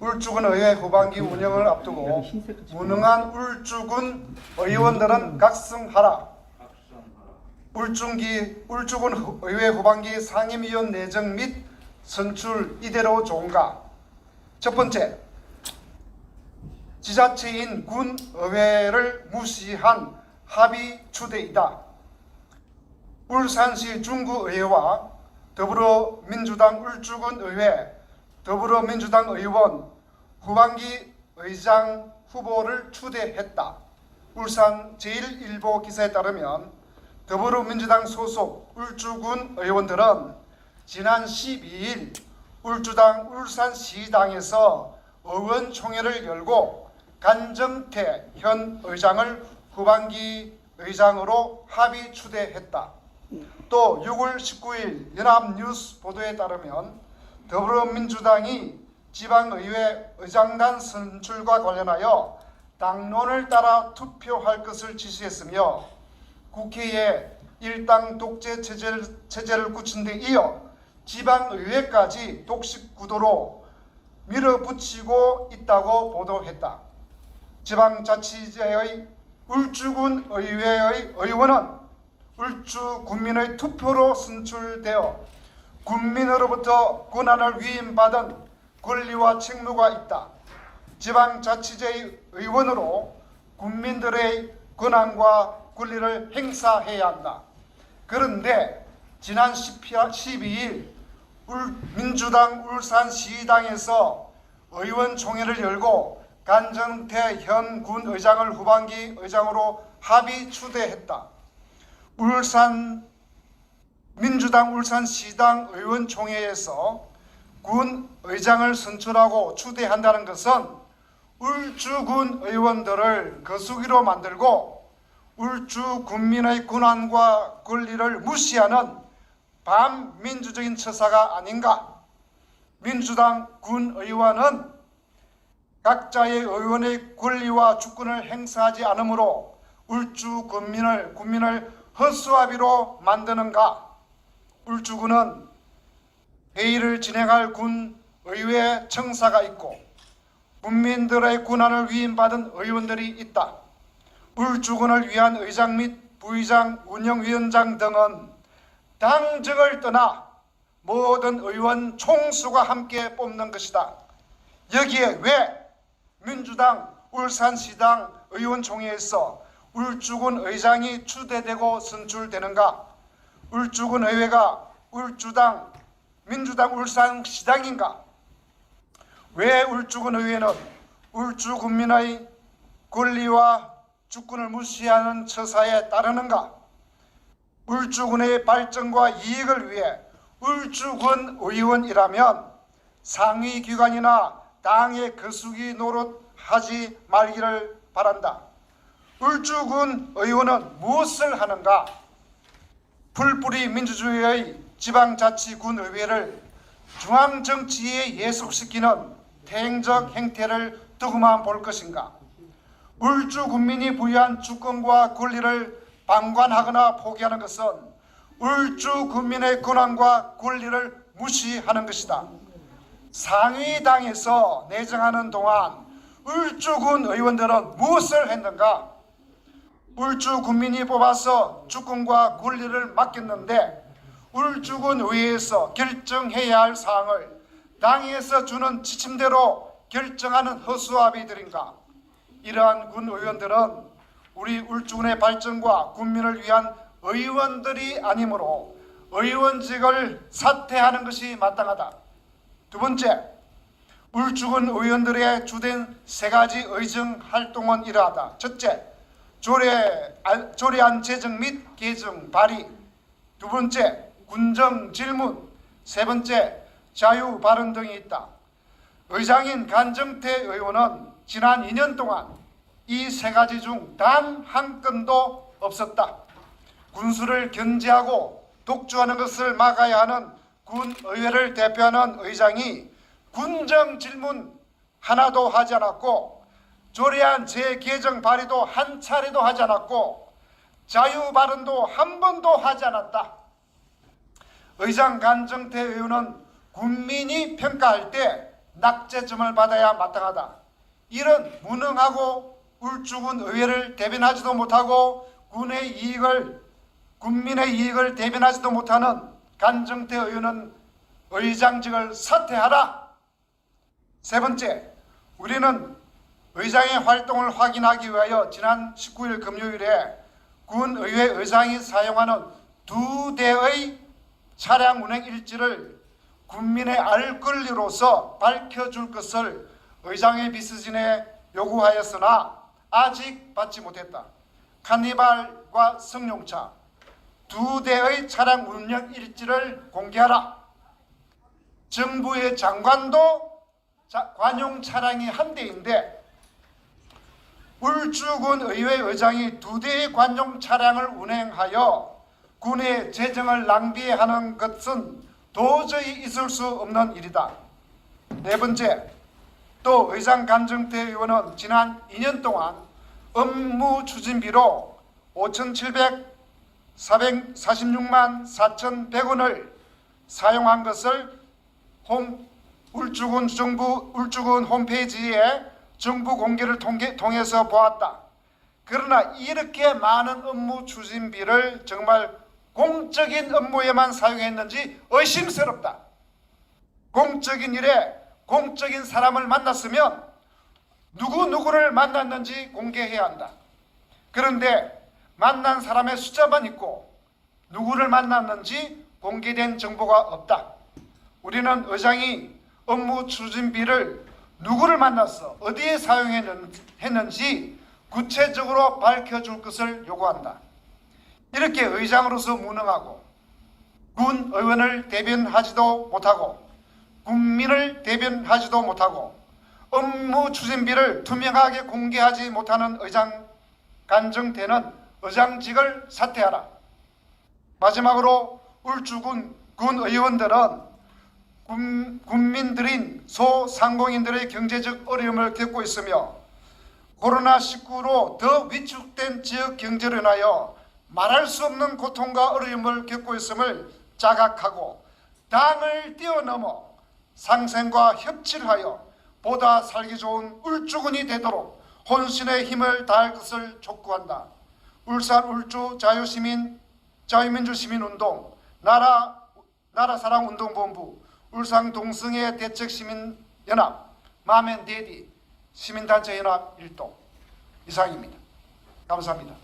울주군 의회 후반기 운영을 앞두고 무능한 울주군 의원들은 각성하라. 울중기 울주군 의회 후반기 상임위원 내정 및 선출 이대로 좋은가? 첫 번째, 지자체인 군 의회를 무시한 합의 추대이다. 울산시 중구의회와 더불어민주당 울주군 의회, 더불어민주당 의원, 후반기 의장 후보를 추대했다. 울산 제1일보 기사에 따르면 더불어민주당 소속 울주군 의원들은 지난 12일 울주당 울산시당에서 의원총회를 열고 간정태 현 의장을 후반기 의장으로 합의 추대했다. 또 6월 19일 연합뉴스 보도에 따르면 더불어민주당이 지방의회 의장단 선출과 관련하여 당론을 따라 투표할 것을 지시했으며 국회에 일당 독재 체제를, 체제를 굳힌 데 이어 지방의회까지 독식 구도로 밀어붙이고 있다고 보도했다. 지방자치제의 울주군 의회의 의원은 울주 국민의 투표로 선출되어 국민으로부터 권한을 위임받은 권리와 책무가 있다. 지방자치제의 의원으로 국민들의 권한과 권리를 행사해야 한다. 그런데 지난 12일 민주당 울산시당에서 의원총회를 열고 간정태 현 군 의장을 후반기 의장으로 합의 추대했다. 울산 민주당 울산시당 의원총회에서 군 의장을 선출하고 추대한다는 것은 울주군 의원들을 거수기로 만들고 울주 국민의 권한과 권리를 무시하는 반민주적인 처사가 아닌가? 민주당 군 의원은 각자의 의원의 권리와 주권을 행사하지 않으므로 울주 국민을 국민을 허수아비로 만드는가? 울주군은 회의를 진행할 군 의회 청사가 있고 국민들의 권한을 위임받은 의원들이 있다. 울주군을 위한 의장 및 부의장, 운영위원장 등은 당정을 떠나 모든 의원 총수가 함께 뽑는 것이다. 여기에 왜 민주당 울산시당 의원총회에서 울주군 의장이 추대되고 선출되는가? 울주군 의회가 울주당 민주당 울산시당인가? 왜 울주군 의회는 울주 국민의 권리와 주권을 무시하는 처사에 따르는가? 울주군의 발전과 이익을 위해 울주군 의원이라면 상위 기관이나 당의 거수기 노릇하지 말기를 바란다. 울주군 의원은 무엇을 하는가? 풀뿌리 민주주의의 지방자치군 의회를 중앙정치에 예속시키는 대행적 행태를 두고만 볼 것인가? 울주 국민이 부여한 주권과 권리를 방관하거나 포기하는 것은 울주 국민의 권한과 권리를 무시하는 것이다. 상위당에서 내정하는 동안 울주군 의원들은 무엇을 했는가? 울주 국민이 뽑아서 주권과 권리를 맡겼는데 울주군 의회에서 결정해야 할 사항을 당에서 주는 지침대로 결정하는 허수아비들인가? 이러한 군 의원들은 우리 울주군의 발전과 국민을 위한 의원들이 아니므로 의원직을 사퇴하는 것이 마땅하다. 두 번째, 울주군 의원들의 주된 세 가지 의정 활동은 이러하다. 첫째, 조례, 안- 조례안 제정 및 개정 발의. 두 번째, 군정 질문. 세 번째, 자유 발언 등이 있다. 의장인 간정태 의원은 지난 2년 동안 이 세 가지 중 단 한 건도 없었다. 군수를 견제하고 독주하는 것을 막아야 하는 군 의회를 대표하는 의장이 군정 질문 하나도 하지 않았고 조례안 재개정 발의도 한 차례도 하지 않았고 자유 발언도 한 번도 하지 않았다. 의장 간정태 의원은 국민이 평가할 때 낙제점을 받아야 마땅하다. 이런 무능하고 울주군 의회를 대변하지도 못하고 군의 이익을 국민의 이익을 대변하지도 못하는 간정태 의원은 의장직을 사퇴하라. 세 번째, 우리는 의장의 활동을 확인하기 위하여 지난 19일 금요일에 군 의회 의장이 사용하는 두 대의 차량 운행 일지를 국민의 알 권리로서 밝혀줄 것을 의장의 비서진에 요구하였으나 아직 받지 못했다. 카니발과 승용차 두 대의 차량 운영 일지를 공개하라. 정부의 장관도 자- 관용 차량이 한 대인데 울주군 의회 의장이 두 대의 관용 차량을 운행하여 군의 재정을 낭비하는 것은 도저히 있을 수 없는 일이다. 네 번째, 또 의장 간정태 의원은 지난 2년 동안 업무 추진비로 5,746만 4,100원을 사용한 것을 홈 울주군 정부 울주군 홈페이지에 정부 공개를 통해, 통해서 보았다. 그러나 이렇게 많은 업무 추진비를 정말 공적인 업무에만 사용했는지 의심스럽다. 공적인 일에 공적인 사람을 만났으면 누구 누구를 만났는지 공개해야 한다. 그런데 만난 사람의 숫자만 있고 누구를 만났는지 공개된 정보가 없다. 우리는 의장이 업무 추진비를 누구를 만났어 어디에 사용했는지 구체적으로 밝혀줄 것을 요구한다. 이렇게 의장으로서 무능하고 군 의원을 대변하지도 못하고 국민을 대변하지도 못하고 업무 추진비를 투명하게 공개하지 못하는 의장 간정태는 의장직을 사퇴하라. 마지막으로 울주군 군 의원들은 군, 국민들인 소상공인들의 경제적 어려움을 겪고 있으며 코로나19로 더 위축된 지역 경제로 인하여 말할 수 없는 고통과 어려움을 겪고 있음을 자각하고 당을 뛰어넘어 상생과 협치하여 보다 살기 좋은 울주군이 되도록 혼신의 힘을 다할 것을 촉구한다. 울산 울주 자유시민 자유민주 시민운동 나라 나라사랑운동본부 울산 동성애 대책 시민연합 마멘데디 시민단체 연합 일동 이상입니다. 감사합니다.